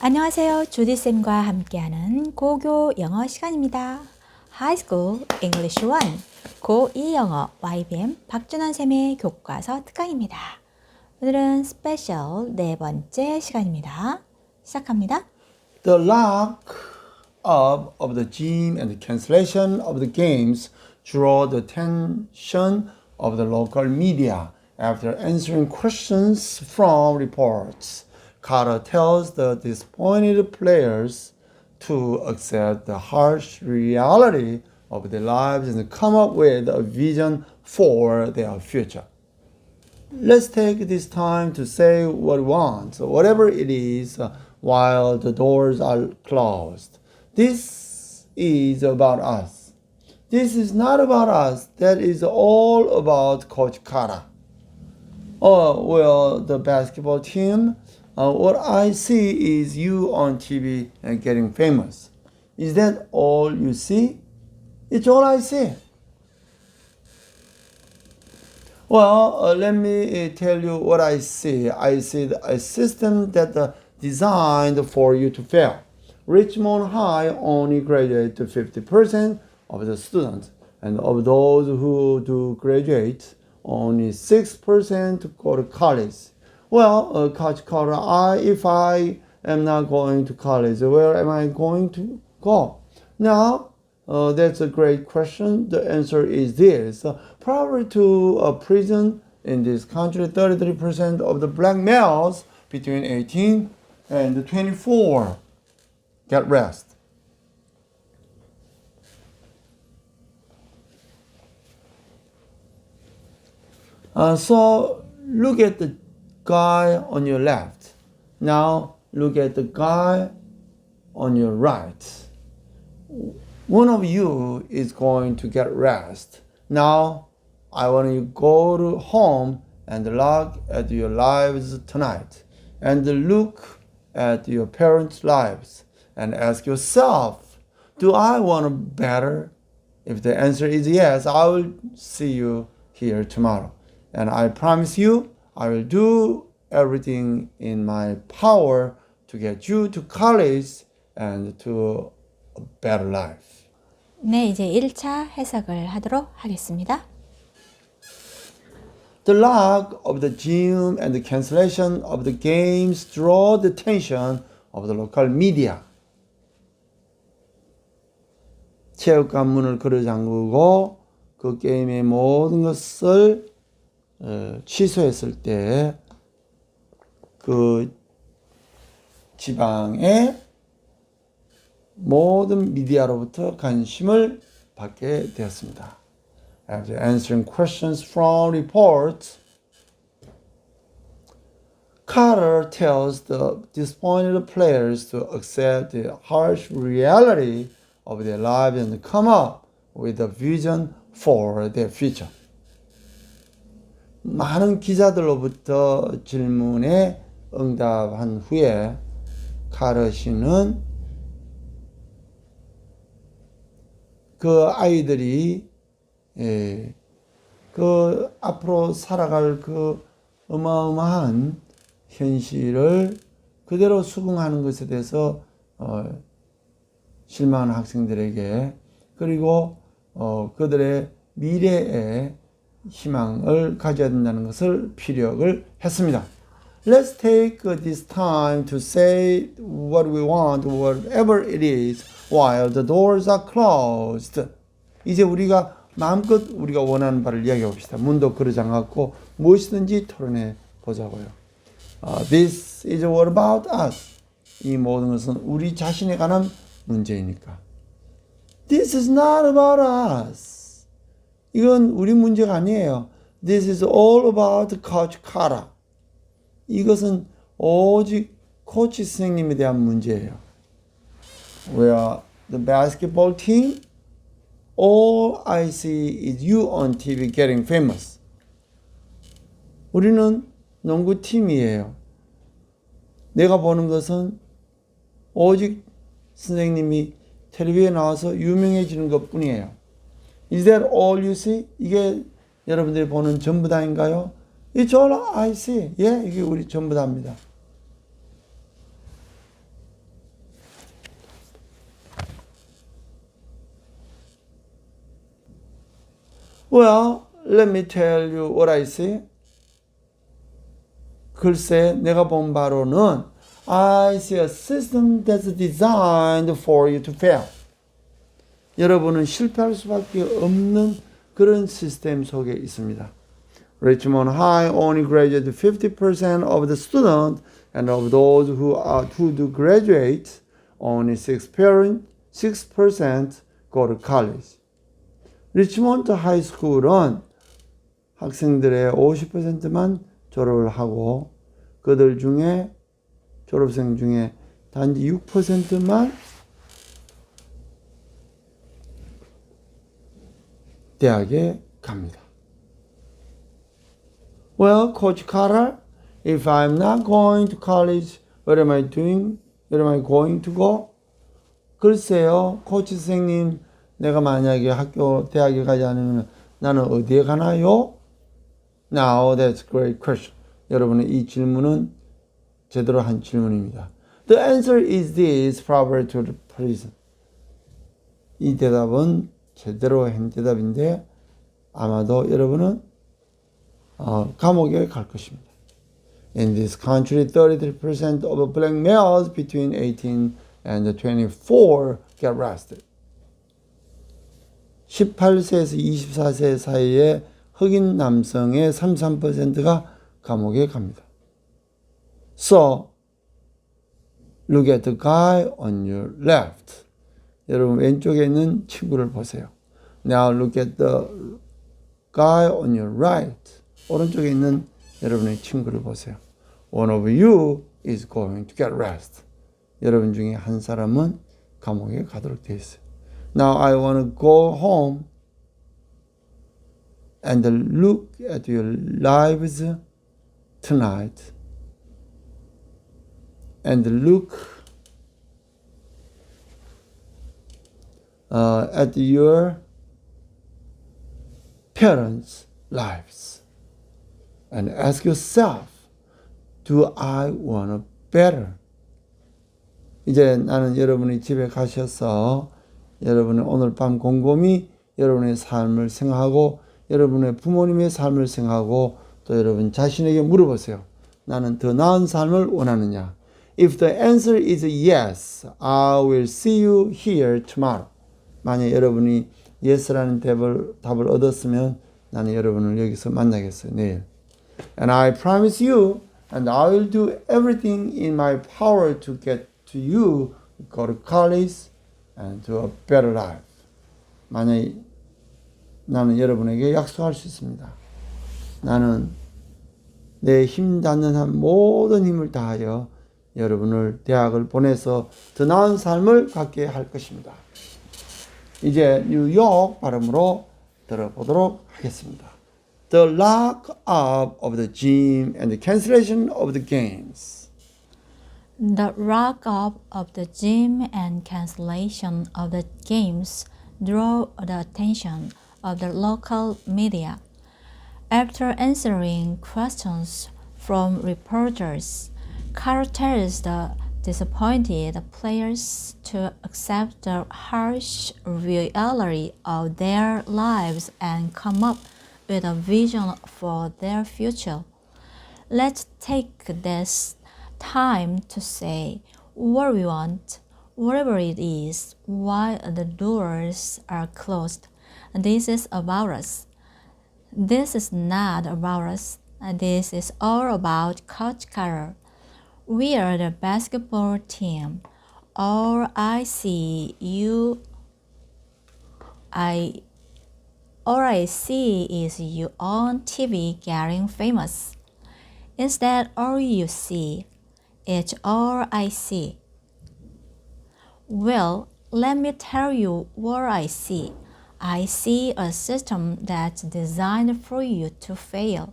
안녕하세요. 주디쌤과 함께하는 고교 영어 시간입니다. High School English 1 고2 영어 YBM 박준환쌤의 교과서 특강입니다. 오늘은 스페셜 네 번째 시간입니다. 시작합니다. The lack of, of the gym and the cancellation of the games draw the attention of the local media after answering questions from reports. Carter tells the disappointed players to accept the harsh reality of their lives and come up with a vision for their future. Let's take this time to say what we want, whatever it is, uh, while the doors are closed. This is about us. This is not about us. That is all about Coach Kara. Oh, well, the basketball team, uh, what I see is you on TV and getting famous. Is that all you see? It's all I see. Well, uh, let me uh, tell you what I see. I see a system that uh, designed for you to fail. Richmond High only graduate to 50% of the students, and of those who do graduate, only 6% go to college. Well, uh, Coach Carter, I, if I am not going to college, where am I going to go? Now, uh, that's a great question. The answer is this. Uh, probably to a prison in this country, 33% of the black males between 18 and 24 get rest. Uh, so look at the guy on your left. Now look at the guy on your right one of you is going to get rest. Now, I want you to go to home and look at your lives tonight and look at your parents' lives and ask yourself, do I want better? If the answer is yes, I will see you here tomorrow. And I promise you, I will do everything in my power to get you to college and to a better life. 네, 이제 1차 해석을 하도록 하겠습니다. The lack of the gym and the cancellation of the games draw the attention of the local media. 체육관 문을 걸어 잠그고 그 게임의 모든 것을 어, 취소했을 때 그 지방의 모든 미디어로부터 관심을 받게 되었습니다. After answering questions from reports, Carter tells the disappointed players to accept the harsh reality of their lives and come up with a vision for their future. 많은 기자들로부터 질문에 응답한 후에 카르 씨는 그 아이들이 예, 그 앞으로 살아갈 그 어마어마한 현실을 그대로 수긍하는 것에 대해서 어, 실망하는 학생들에게 그리고 어, 그들의 미래에 희망을 가져야 된다는 것을 피력을 했습니다. Let's take this time to say what we want, whatever it is, while the doors are closed. 이제 우리가 마음껏 우리가 원하는 바를 이야기해 봅시다. 문도 걸어 잠갔고 무엇이든지 토론해 보자고요. Uh, this is what about us. 이 모든 것은 우리 자신에 관한 문제이니까. This is not about us. 이건 우리 문제가 아니에요. This is all about Coach Kara. 이것은 오직 코치 선생님에 대한 문제예요. Where the basketball team, all I see is you on TV getting famous. 우리는 농구 팀이에요. 내가 보는 것은 오직 선생님이 텔레비에 나와서 유명해지는 것 뿐이에요. Is that all you see? 이게 여러분들이 보는 전부 다인가요? It's all I see. 예, 이게 우리 전부 다입니다. Well, let me tell you what I see. 글쎄, 내가 본 바로는 I see a system that's designed for you to fail. 여러분은 실패할 수밖에 없는 그런 시스템 속에 있습니다. Richmond High only graduated 50% of the students, and of those who are who do graduate, only 6%, 6% go to college. 리치몬드 하이스쿨은 학생들의 50%만 졸업을 하고 그들 중에 졸업생 중에 단지 6%만 대학에 갑니다. Well, Coach Carter, if I'm not going to college, what am I doing? Where am I going to go? 글쎄요, 코치 선생님, 내가 만약에 학교, 대학에 가지 않으면 나는 어디에 가나요? Now, that's a great question. 여러분의 이 질문은 제대로 한 질문입니다. The answer is this, probably to the prison. 이 대답은 제대로 한 대답인데 아마도 여러분은 어, 감옥에 갈 것입니다. In this country, 33% of black males between 18 and 24 get arrested. 18세에서 24세 사이에 흑인 남성의 33%가 감옥에 갑니다. So, look at the guy on your left. 여러분 왼쪽에 있는 친구를 보세요. Now look at the guy on your right. 오른쪽에 있는 여러분의 친구를 보세요. One of you is going to get arrested. 여러분 중에 한 사람은 감옥에 가도록 되어 있어요. Now I want to go home and look at your lives tonight and look uh, at your parents' lives and ask yourself, do I want better? 이제 나는 여러분이 집에 가셔서 여러분의 오늘 밤 곰곰이 여러분의 삶을 생각하고 여러분의 부모님의 삶을 생각하고 또 여러분 자신에게 물어보세요. 나는 더 나은 삶을 원하느냐? If the answer is yes, I will see you here tomorrow. 만약 여러분이 yes라는 답을, 답을 얻었으면 나는 여러분을 여기서 만나겠어요. 내일. And I promise you, and I will do everything in my power to get to you, go to college, and to a better life. 만약 나는 여러분에게 약속할 수 있습니다. 나는 내 힘 닿는 한 모든 힘을 다하여 여러분을 대학을 보내서 더 나은 삶을 갖게 할 것입니다. 이제 뉴욕 발음으로 들어보도록 하겠습니다. The lock up of the gym and the cancellation of the games. The rock up of the gym and cancellation of the games drew the attention of the local media. After answering questions from reporters, Carter tells the disappointed players to accept the harsh reality of their lives and come up with a vision for their future. Let's take this time to say what we want, whatever it is, while the doors are closed. This is about us. This is not about us. This is all about Carter. We are the basketball team. All I see you I all I see is you on TV getting famous. Is that all you see? It's all I see. Well, let me tell you what I see. I see a system that's designed for you to fail.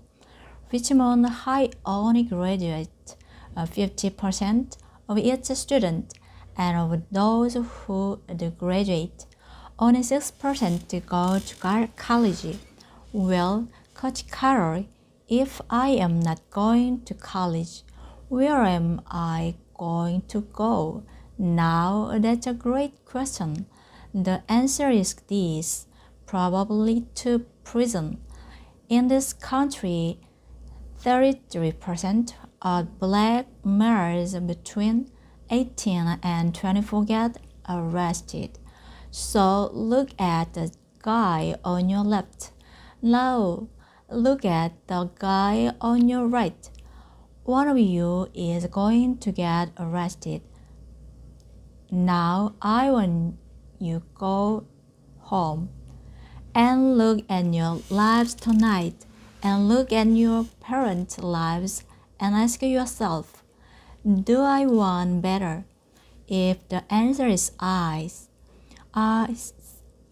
Richmond High only graduate uh, 50% of its students, and of those who graduate, only 6% go to college. Well, Coach Carroll, if I am not going to college, where am I going to go? Now, that's a great question. The answer is this probably to prison. In this country, 33% of black males between 18 and 24 get arrested. So look at the guy on your left. Now look at the guy on your right. One of you is going to get arrested. Now I want you go home and look at your lives tonight and look at your parents' lives and ask yourself, do I want better? If the answer is I, I,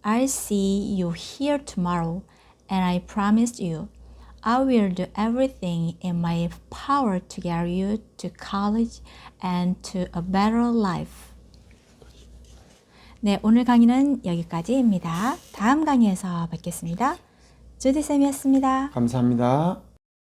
I'll see you here tomorrow and I promise you I will do everything in my power to get you to college and to a better life. 네, 오늘 강의는 여기까지입니다. 다음 강의에서 뵙겠습니다. 주디쌤이었습니다. 감사합니다.